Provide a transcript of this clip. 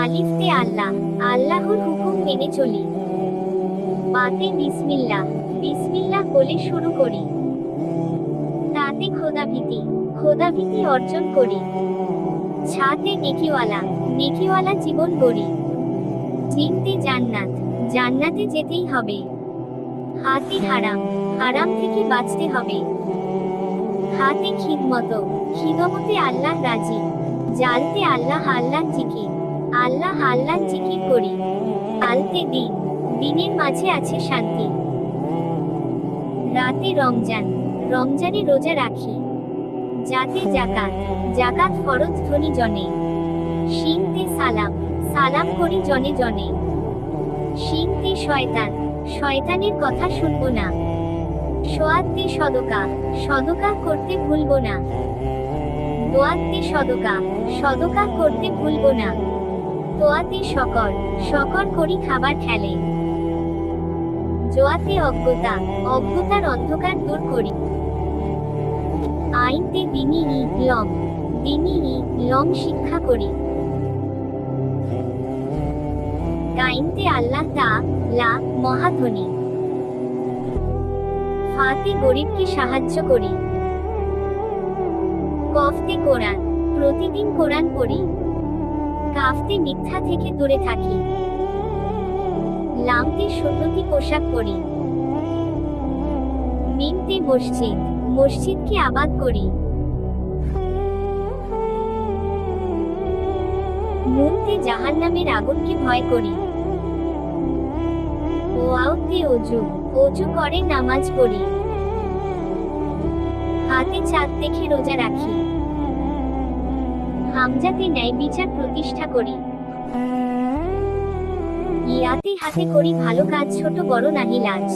আল্লাহ, আল্লাহর হুকুম মেনে চলি। বাতে বিসমিল্লাহ বিসমিল্লাহ বলে শুরু করি। তাতে খোদা ভীতি খোদা ভীতি অর্জন করি। ছাতে নেকিওয়ালা নেকিওয়ালা জীবন গড়ি। চিনতে জান্নাত, জান্নাতে যেতেই হবে। হাতে হারাম হারাম থেকে বাঁচতে হবে। হাতে খিদমত, খিদমতে আল্লাহ রাজি। জালতে আল্লাহ আল্লাহ জিকির। আল্লাহ আল্লাহ জিকির করি আলতে দিন, দিনের মাঝে আছে শান্তি। রাতে রমজান, রমজানে রোজা রাখি। যাতে জাকাত জাকাত ফরজ ধ্বনি জনে। শিংতে সালাম সালাম করি জনে জনে। শিংতে শয়তান, শয়তানের কথা শুনব না। সোয়াতে সদকা সদকা করতে ভুলব না। দোয়াতে সদকা সদকা করতে ভুলব না। তোয়াতে শকর শকর করি খাবার খেলে। জোয়াতে অজ্ঞতা, অজ্ঞতার অন্ধকার দূর করি। আইনতে দিনী ই লম দিনী ই লম শিক্ষা করি। গাইনতে আল্লাহ তা লা মহাধনী ফাতে গরিবকে সাহায্য করি। কফতে কোরআন, প্রতিদিন কোরআন পড়ি। কাফতে মিথ্যা থেকে দূরে থাকি। লামতে সুন্নতি পোশাক পরি। মিমতে মসজিদ, মসজিদকে আবাদ করি। নুনতে জাহান্নামের আগুনকে ভয় করি। ওয়াউতে অজু অজু করে নামাজ পড়ি। হাতে চাঁদ দেখে রোজা রাখি। হামজাতে ন্যায় বিচার প্রতিষ্ঠা করি। ইয়াতে হাতে করি ভালো কাজ ছোট বড় নাহি লাজ।